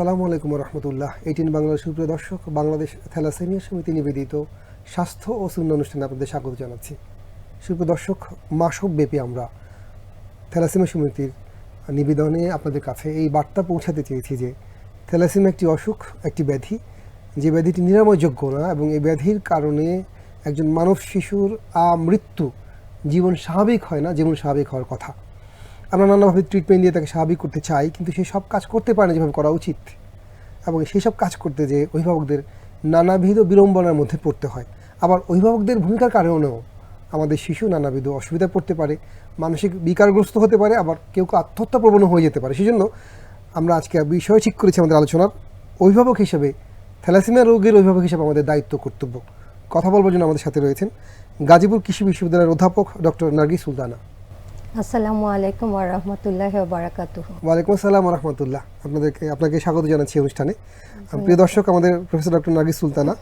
আসসালামু আলাইকুম রহমতুল্লাহ এইটিন বাংলার সুপ্রিয় দর্শক, বাংলাদেশ থ্যালাসেমিয়া সমিতি নিবেদিত স্বাস্থ্য ও শূন্য অনুষ্ঠানে আপনাদের স্বাগত জানাচ্ছি। সুপ্রিয় দর্শক, মাসব্যাপী আমরা থ্যালাসেমিয়া সমিতির নিবেদনে আপনাদের কাছে এই বার্তা পৌঁছাতে চেয়েছি যে, থ্যালাসেমিয়া একটি অসুখ, একটি ব্যাধি। যে ব্যাধিটি নিরাময়যোগ্য না এবং এই ব্যাধির কারণে একজন মানব শিশুর মৃত্যু জীবন স্বাভাবিক হয় না, জীবন স্বাভাবিক হওয়ার কথা। আমরা নানাভাবে ট্রিটমেন্ট দিয়ে তাকে স্বাভাবিক করতে চাই, কিন্তু সেই সব কাজ করতে পারে না যেভাবে করা উচিত। এবং সেই সব কাজ করতে যে অভিভাবকদের নানাবিধ বিড়ম্বনার মধ্যে পড়তে হয়। আবার অভিভাবকদের ভূমিকার কারণেও আমাদের শিশু নানাবিধ অসুবিধায় পড়তে পারে, মানসিক বিকারগ্রস্ত হতে পারে, আবার কেউ কেউ আত্মহত্যা প্রবণ হয়ে যেতে পারে। সেই জন্য আমরা আজকে বিষয় ঠিক করেছি আমাদের আলোচনার। অভিভাবক হিসেবে থ্যালাসেমিয়া রোগের অভিভাবক হিসেবে আমাদের দায়িত্ব কর্তব্য। কথা বলবার জন্য আমাদের সাথে রয়েছেন গাজীপুর কৃষি বিশ্ববিদ্যালয়ের অধ্যাপক ডক্টর নার্গি সুলতানা। আসসালামু আলাইকুম ওয়া রাহমাতুল্লাহি ওয়া বারাকাতুহু। ওয়ালাইকুম আসসালাম রহমতুল্লাহ। আপনাদেরকে আপনাকে স্বাগত জানাচ্ছি অনুষ্ঠানে। প্রিয় দর্শক আমাদের প্রফেসর ডক্টর নার্গিস সুলতানা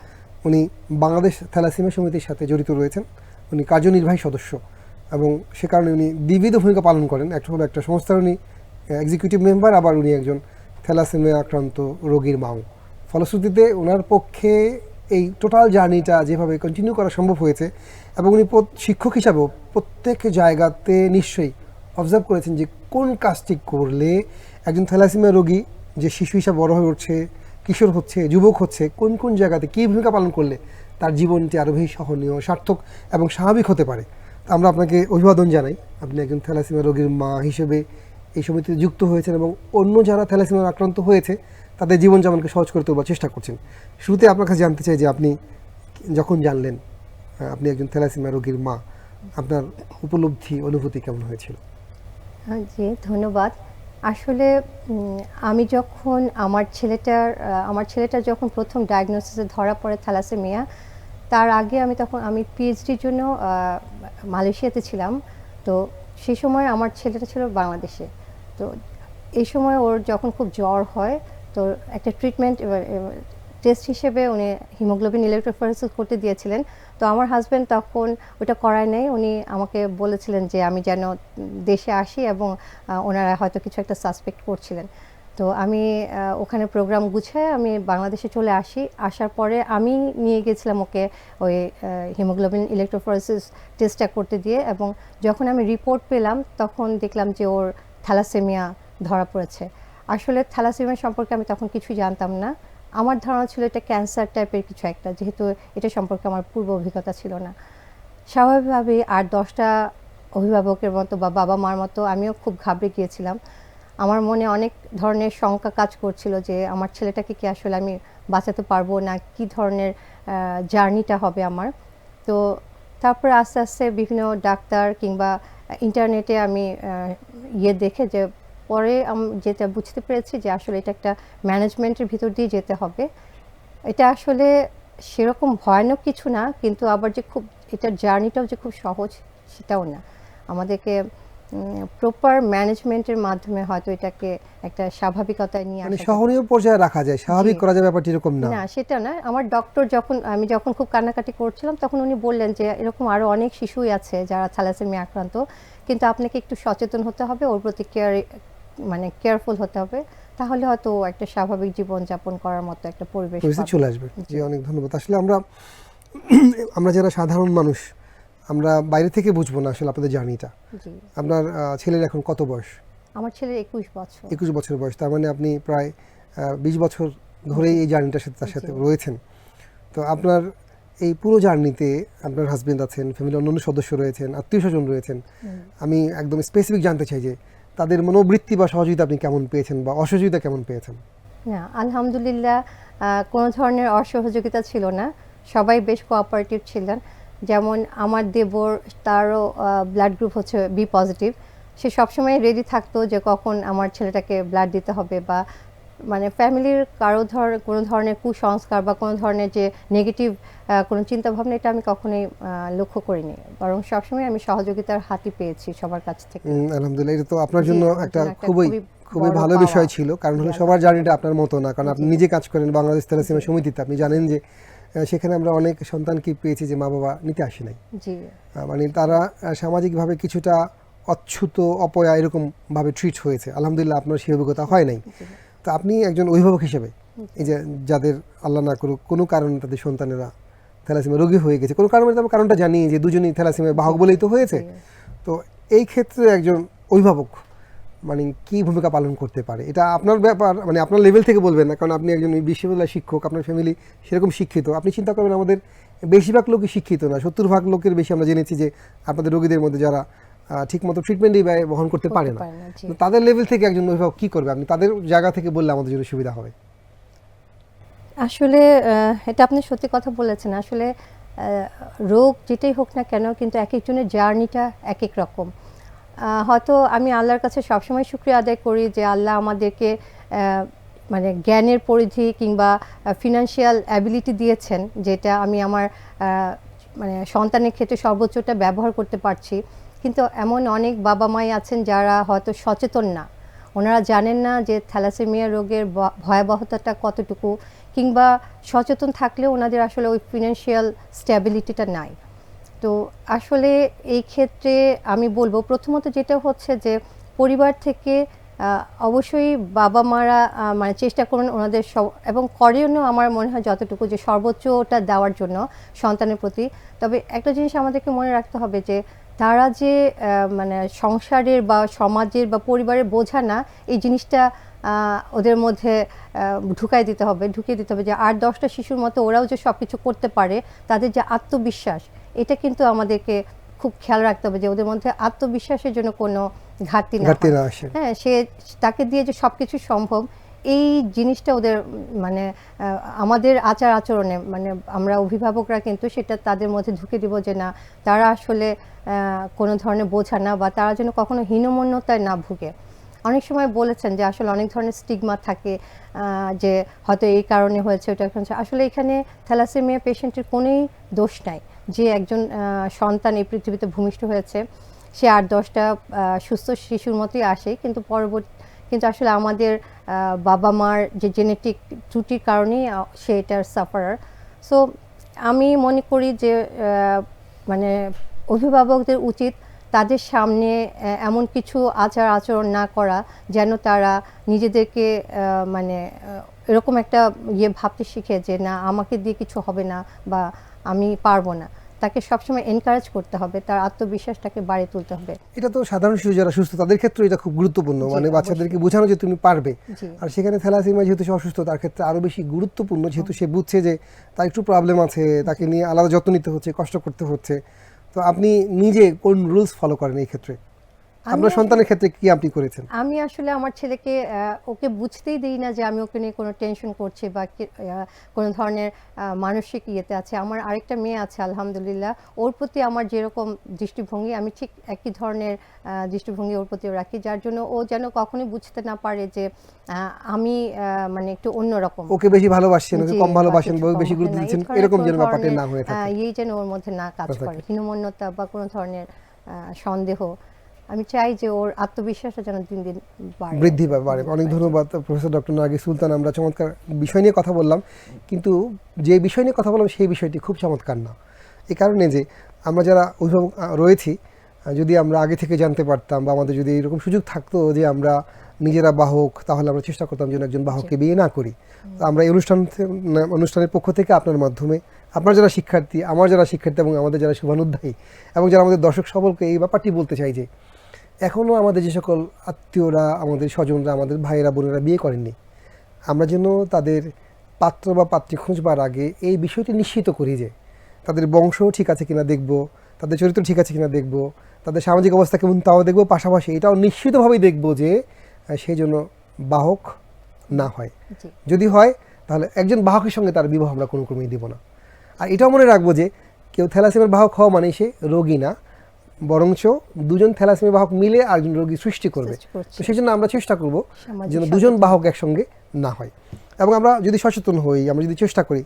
উনি বাংলাদেশ থ্যালাসিমিয়া সমিতির সাথে জড়িত রয়েছেন। উনি কার্যনির্বাহী সদস্য এবং সে কারণে উনি দ্বিবিধ ভূমিকা পালন করেন। একটা হলো একটা সংস্থার উনি এক্সিকিউটিভ মেম্বার আবার উনি একজন থ্যালাসেমিয়া আক্রান্ত রোগীর মাও। ফলশ্রুতিতে ওনার পক্ষে এই টোটাল জার্নিটা যেভাবে কন্টিনিউ করা সম্ভব হয়েছে এবং উনি শিক্ষক হিসাবেও প্রত্যেক জায়গাতে নিশ্চয়ই অবজার্ভ করেছেন যে কোন কাজটি করলে একজন থ্যালাসেমিয়া রোগী যে শিশু হিসাবে বড় হয়ে উঠছে, কিশোর হচ্ছে, যুবক হচ্ছে, কোন কোন জায়গাতে কী ভূমিকা পালন করলে তার জীবনটি আরও বেশি সহনীয়, সার্থক এবং স্বাভাবিক হতে পারে? আমরা আপনাকে অভিবাদন জানাই। আপনি একজন থ্যালাসেমিয়া রোগীর মা হিসেবে এই সমিতিতে যুক্ত হয়েছেন এবং অন্য যারা থ্যালাসেমিয়া আক্রান্ত হয়েছে তাদের জীবনযাপনকে সহজ করে তোলবার চেষ্টা করছেন। শুরুতে আপনার কাছে জানতে চাই যে আপনি যখন জানলেন আপনি একজন থ্যালাসেমিয়া রোগীর মা আপনার উপলব্ধি অনুভূতি কেমন হয়েছিল? হ্যাঁ, জি ধন্যবাদ। আসলে আমি যখন আমার ছেলেটার আমার ছেলেটা যখন প্রথম ডায়াগনোসিসে ধরা পড়ে থ্যালাসেমিয়া তার আগে আমি তখন আমি পিএইচডির জন্য মালয়েশিয়াতে ছিলাম। তো সেই সময় আমার ছেলেটা ছিল বাংলাদেশে। তো এই সময় ওর যখন খুব জ্বর হয় তো একটা ট্রিটমেন্ট টেস্ট হিসেবে উনি হিমোগ্লোবিন ইলেকট্রোফোরেসিস করতে দিয়েছিলেন। তো আমার হাজব্যান্ড তখন ওটা করায় নাই। উনি আমাকে বলেছিলেন যে, আমি যেন দেশে আসি এবং ওনারা হয়তো কিছু একটা সাসপেক্ট করছিলেন। তো আমি ওখানে প্রোগ্রাম গুছায় আমি বাংলাদেশে চলে আসি। আসার পরে আমি নিয়ে গেছিলাম ওকে ওই হিমোগ্লোবিন ইলেকট্রোফোরেসিস টেস্টটা করতে দিয়ে এবং যখন আমি রিপোর্ট পেলাম, তখন দেখলাম যে ওর থ্যালাসেমিয়া ধরা পড়েছে। আসলে থ্যালাসেমিয়া সম্পর্কে আমি তখন কিছু জানতাম না। আমার ধারণা ছিল এটা ক্যান্সার টাইপের কিছু একটা, যেহেতু এটা সম্পর্কে আমার পূর্ব অভিজ্ঞতা ছিল না। স্বাভাবিকভাবেই আর দশটা অভিভাবকের মতো বা বাবা মার মতো আমিও খুব ঘাবড়ে গিয়েছিলাম। আমার মনে অনেক ধরনের শঙ্কা কাজ করছিল যে আমার ছেলেটাকে কি আসলে আমি বাঁচাতে পারব না, কি ধরনের জার্নিটা হবে আমার। তো তারপরে আস্তে আস্তে বিভিন্ন ডাক্তার কিংবা ইন্টারনেটে আমি ইয়ে দেখে যে পরে যেটা বুঝতে পেরেছি যে আসলে এটা একটা ম্যানেজমেন্টের ভিতর দিয়ে যেতে হবে। এটা আসলে সেরকম ভয়ানক কিছু না কিন্তু আবার যে খুব এটার জার্নিটাও যে খুব সহজ সেটাও না। আমাদেরকে প্রপার ম্যানেজমেন্টের মাধ্যমে হয়তো এটাকে একটা স্বাভাবিকতায় নিয়ে মানে আসা। সহনীয় পর্যায়ে রাখা যায় স্বাভাবিক করা যায় ব্যাপারটি এরকম না। না সেটা না। আমার ডক্টর যখন আমি যখন খুব কান্নাকাটি করছিলাম তখন উনি বললেন যে এরকম আরও অনেক শিশুই আছে যারা থ্যালাসেমিয়া আক্রান্ত কিন্তু আপনাকে একটু সচেতন হতে হবে ওর প্রতি কেয়ার মানে কেয়ারফুল হতে হবে তাহলে হয়তো একটা স্বাভাবিক জীবন যাপন করার মতো একটা পরিবেশ চলে আসবে। জি। অনেক ধন্যবাদ। আসলে আমরা আমরা যারা সাধারণ মানুষ আমরা বাইরে থেকে বুঝব না আসলে আপনাদের জার্নিটা। জি। আপনার ছেলের এখন কত বয়স? আমার ছেলের একুশ বছর। একুশ বছর বয়স তার মানে আপনি প্রায় বিশ বছর ধরেই এই জার্নিটার সাথে তার সাথে রয়েছেন। তো আপনার এই পুরো জার্নিতে আপনার হাজবেন্ড আছেন ফ্যামিলির অন্যান্য সদস্য রয়েছেন আত্মীয় স্বজন রয়েছেন। আমি একদম স্পেসিফিক জানতে চাই যে তাদের মনোবৃত্তি বা সহযোগিতা আপনি কেমন পেয়েছেন বা অসহযোগিতা কেমন পেয়েছেন? না, আলহামদুলিল্লাহ কোনো ধরনের অসহযোগিতা ছিল না। সবাই বেশ কোঅপারেটিভ ছিলেন। যেমন আমার দেবর, তারও ব্লাড গ্রুপ হচ্ছে বি পজিটিভ সে সবসময় রেডি থাকতো যে কখন আমার ছেলেটাকে ব্লাড দিতে হবে বা মানে ফ্যামিলির কারও ধর কোনো ধরনের কুসংস্কার বা কোনো ধরনের যে নেগেটিভ কোনো চিন্তাভাবনা এটা আমি কখনোই লক্ষ্য করিনি। বরং সবসময় আমি সহযোগিতার হাতই পেয়েছি সবার কাছ থেকে। আলহামদুলিল্লাহ এটা তো আপনার জন্য একটা খুবই খুবই ভালো বিষয় ছিল। কারণ হলো সবার জার্নিটা আপনার মতো না। কারণ আপনি নিজে কাজ করেন বাংলাদেশ তেলাসিমা সমিতিতে। আপনি জানেন যে সেখানে আমরা অনেক সন্তানকে পেয়েছি যে মা বাবা নিতে আসে নাই। মানে তারা সামাজিকভাবে কিছুটা অচ্ছুত অপয়া এরকম ভাবে ট্রিট হয়েছে। আলহামদুলিল্লাহ আপনার সেই অভিজ্ঞতা হয় নাই। তো আপনি একজন অভিভাবক হিসেবে এই যে যাদের আল্লাহ না করুক কোনো কারণে তাদের সন্তানেরা থ্যালাসিমিয়া রোগী হয়ে গেছে কোনো কারণে আমরা কারণটা জানি যে দুজনই থ্যালাসিমিয়ার বাহক বলেই তো হয়েছে। তো এই ক্ষেত্রে একজন অভিভাবক মানে কি ভূমিকা পালন করতে পারে? এটা আপনার ব্যাপার মানে আপনার লেভেল থেকে বলবেন না কারণ আপনি একজন বিশ্ববিদ্যালয় শিক্ষক আপনার ফ্যামিলি সেরকম শিক্ষিত। আপনি চিন্তা করবেন আমাদের বেশিরভাগ লোকই শিক্ষিত না সত্তর ভাগ লোকের বেশি আমরা জেনেছি যে আপনাদের রোগীদের মধ্যে যারা ঠিকমতো ট্রিটমেন্টই ব্যয় বহন করতে পারে না। তাদের লেভেল থেকে একজন অভিভাবক কি করবে? আপনি তাদের জায়গা থেকে বললে আমাদের জন্য সুবিধা হবে। আসলে এটা আপনি সত্যি কথা বলেছেন। আসলে রোগ যেটাই হোক না কেন কিন্তু এক একজনের জার্নিটা এক এক রকম। হয়তো আমি আল্লাহর কাছে সবসময় শুক্রিয়া আদায় করি যে আল্লাহ আমাদেরকে মানে জ্ঞানের পরিধি কিংবা ফিনান্সিয়াল অ্যাবিলিটি দিয়েছেন যেটা আমি আমার মানে সন্তানের ক্ষেত্রে সর্বোচ্চটা ব্যবহার করতে পারছি। কিন্তু এমন অনেক বাবা মাই আছেন যারা হয়তো সচেতন না। ওনারা জানেন না যে থ্যালাসেমিয়া রোগের ভয়াবহতাটা কতটুকু কিংবা সচেতন থাকলেও ওনাদের আসলে ওই ফিনান্সিয়াল স্ট্যাবিলিটিটা নাই। তো আসলে এই ক্ষেত্রে আমি বলব, প্রথমত যেটা হচ্ছে যে পরিবার থেকে অবশ্যই বাবা মারা মানে চেষ্টা করুন ওনাদের সব, এবং করেনও আমার মনে হয় যতটুকু যে সর্বোচ্চটা দেওয়ার জন্য সন্তানের প্রতি। তবে একটা জিনিস আমাদেরকে মনে রাখতে হবে যে তারা যে মানে সংসারের বা সমাজের বা পরিবারের বোঝা না এই জিনিসটা ওদের মধ্যে ঢুকাই দিতে হবে ঢুকিয়ে দিতে হবে যে আট দশটা শিশুর মতো ওরাও যে সব কিছু করতে পারে তাদের যে আত্মবিশ্বাস এটা কিন্তু আমাদেরকে খুব খেয়াল রাখতে হবে যে ওদের মধ্যে আত্মবিশ্বাসের জন্য কোনো ঘাটতি না হয়। হ্যাঁ সে তাকে দিয়ে যে সব কিছু সম্ভব এই জিনিসটা ওদের মানে আমাদের আচার আচরণে মানে আমরা অভিভাবকরা কিন্তু সেটা তাদের মধ্যে ঢুকে দিব যে না, তারা আসলে কোনো ধরনের বোঝা না বা তারা যেন কখনো হীনমন্যতায় না ভুগে। অনেক সময় বলেছেন যে আসলে অনেক ধরনের স্টিগমা থাকে যে হয়তো এই কারণে হয়েছে ওটা আসলে এখানে থ্যালাসেমিয়া পেশেন্টের কোনোই দোষ নাই। যে একজন সন্তান এই পৃথিবীতে ভূমিষ্ঠ হয়েছে, সে আট দশটা সুস্থ শিশুর মতোই আসে, কিন্তু পরবর্তী কিন্তু আসলে আমাদের বাবা মার যে জেনেটিক ত্রুটির কারণেই সে এটার সাফারার সো আমি মনে করি যে মানে অভিভাবকদের উচিত তাদের সামনে এমন কিছু আচার আচরণ না করা যেন তারা নিজেদেরকে মানে এরকম একটা ইয়ে ভাবতে শিখে যে, না, আমাকে দিয়ে কিছু হবে না বা আমি পারব না। তাকে সবসময় এনকারেজ করতে হবে তার আত্মবিশ্বাসটাকে বাড়িয়ে তুলতে হবে। এটা তো সাধারণ শিশু যারা সুস্থ তাদের ক্ষেত্রে এটা খুব গুরুত্বপূর্ণ। মানে বাচ্চাদেরকে বোঝানো যে তুমি পারবে। আর সেখানে থ্যালাসেমিয়া যেহেতু সে অসুস্থ তার ক্ষেত্রে আরও বেশি গুরুত্বপূর্ণ যেহেতু সে বুঝছে যে তার একটু প্রবলেম আছে তাকে নিয়ে আলাদা যত্ন নিতে হচ্ছে কষ্ট করতে হচ্ছে। তো আপনি নিজে কোন রুলস ফলো করেন এই ক্ষেত্রে? আপনার সন্তানের ক্ষেত্রে কি আপনি করেছেন? আমি আসলে আমার ছেলেকে ওকে বুঝতেই দিই না যে আমি ওকে নিয়ে কোনো টেনশন করছি বা কোনো ধরনের মানসিক ইয়েতে আছে। আমার আরেকটা মেয়ে আছে আলহামদুলিল্লাহ। ওর প্রতি আমার যেরকম দৃষ্টিভঙ্গি আমি ঠিক একই ধরনের দৃষ্টিভঙ্গি ওর প্রতিও রাখি। যার জন্য ও যেন কখনোই বুঝতে না পারে যে আমি মানে একটু অন্যরকম। ওকে বেশি ভালোবাসছেন ওকে কম ভালোবাসেন বেশি গুরুত্ব। এই দিচ্ছেন এরকম যেন ব্যাপারটা না হয়ে থাকে। ইয়ে যেন ওর মধ্যে না কাজ করে। হীনমন্যতা বা কোনো ধরনের সন্দেহ আমি চাই যে ওর আত্মবিশ্বাসটা যেন দিন দিন বাড়ে। বৃদ্ধি বাড়ে। অনেক ধন্যবাদ প্রফেসর ডক্টর নাগি সুলতান আমরা চমৎকার বিষয় নিয়ে কথা বললাম। কিন্তু যে বিষয় নিয়ে কথা বললাম সেই বিষয়টি খুব চমৎকার না। এই কারণে যে আমরা যারা অভিভাবক রয়েছি যদি আমরা আগে থেকে জানতে পারতাম বা আমাদের যদি এরকম সুযোগ থাকতো যে আমরা নিজেরা বাহক তাহলে আমরা চেষ্টা করতাম যেন একজন বাহককে বিয়ে না করি। তো আমরা এই অনুষ্ঠান অনুষ্ঠানের পক্ষ থেকে আপনার মাধ্যমে আপনার যারা শিক্ষার্থী আমার যারা শিক্ষার্থী এবং আমাদের যারা শুভানুধ্যায়ী এবং যারা আমাদের দর্শক সকলকে এই ব্যাপারটি বলতে চাই যে এখনও আমাদের যে সকল আত্মীয়রা আমাদের স্বজনরা আমাদের ভাইয়েরা বোনেরা বিয়ে করেননি আমরা যেন তাদের পাত্র বা পাত্রী খুঁজবার আগে এই বিষয়টি নিশ্চিত করি যে তাদের বংশ ঠিক আছে কিনা দেখব তাদের চরিত্র ঠিক আছে কিনা দেখব তাদের সামাজিক অবস্থা কেমন তাও দেখব পাশাপাশি এটাও নিশ্চিতভাবেই দেখব যে সেই জন্য বাহক না হয়। যদি হয় তাহলে একজন বাহকের সঙ্গে তার বিবাহ আমরা কোনো ক্রমেই দিব না। আর এটাও মনে রাখব যে কেউ থ্যালাসেমিয়ার বাহক হওয়া মানে সে রোগী না। বরঞ্চ দুজন থ্যালাসেমিয়া বাহক মিলে আরেকজন রোগী সৃষ্টি করবে। তো সেই জন্য আমরা চেষ্টা করব যেন দুজন বাহক একসঙ্গে না হয়। এবং আমরা যদি সচেতন হই আমরা যদি চেষ্টা করি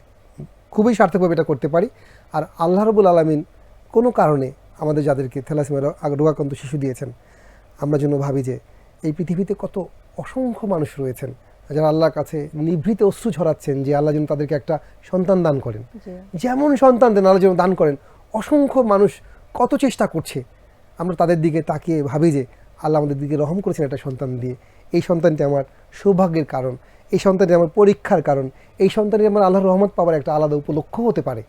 খুবই সার্থকভাবে এটা করতে পারি। আর আল্লাহ রবুল আলমিন কোনো কারণে আমাদের যাদেরকে থ্যালাসেমিয়া রোগ- রোগাক্রান্ত শিশু দিয়েছেন আমরা যেন ভাবি যে এই পৃথিবীতে কত অসংখ্য মানুষ রয়েছেন যারা আল্লাহর কাছে নিভৃত অশ্রু ছড়াচ্ছেন যে আল্লাহ যেন তাদেরকে একটা সন্তান দান করেন। যেমন সন্তান দেন আল্লাহ যেন দান করেন অসংখ্য মানুষ কত চেষ্টা করছে আমরা তাদের দিকে তাকিয়ে ভাবি যে আল্লাহ আমাদের দিকে রহম করেছেন একটা সন্তান দিয়ে। এই সন্তানটি আমার সৌভাগ্যের কারণ এই সন্তানটি আমার পরীক্ষার কারণ এই সন্তানটি আমার আল্লাহর রহমত পাওয়ার একটা আলাদা উপলক্ষ হতে পারে।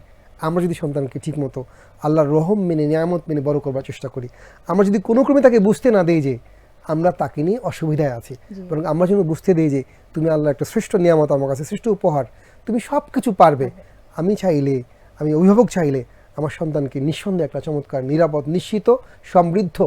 আমরা যদি সন্তানকে ঠিকমতো আল্লাহর রহম মেনে নিয়ামত মেনে বড় করবার চেষ্টা করি আমরা যদি কোনো ক্রমে তাকে বুঝতে না দেই যে আমরা তাকে নিয়ে অসুবিধায় আছি বরং আমরা যেন বুঝতে দিই যে তুমি আল্লাহ একটা শ্রেষ্ঠ নিয়ামত আমার কাছে শ্রেষ্ঠ উপহার তুমি সব কিছু পারবে। আমি চাইলে আমি অভিভাবক চাইলে আমার সন্তানকে নিঃসন্দেহে একটা চমৎকার, নিরাপদ, নিশ্চিত, সমৃদ্ধ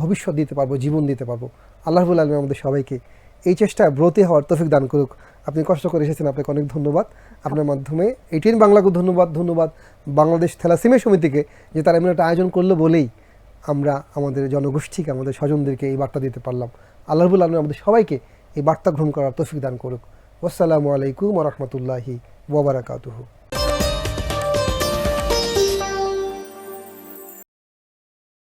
ভবিষ্যৎ দিতে পারব, জীবন দিতে পারব। আল্লাহবুল আলমী আমাদের সবাইকে এই চেষ্টায় ব্রতী হওয়ার তফিক দান করুক। আপনি কষ্ট করে এসেছেন, আপনাকে অনেক ধন্যবাদ। আপনার মাধ্যমে এটিএন বাংলাকে ধন্যবাদ ধন্যবাদ। বাংলাদেশ থ্যালাসিমিয়া সমিতিকে যে তারা এমন একটা আয়োজন করল বলেই আমরা আমাদের জনগোষ্ঠীকে, আমাদের স্বজনদেরকে এই বার্তা দিতে পারলাম। আল্লাহবুল আলমী আমাদের সবাইকে এই বার্তা গ্রহণ করার তফিক দান করুক। আসসালামু আলাইকুম রহমতুল্লাহি ওবরাকাতুহু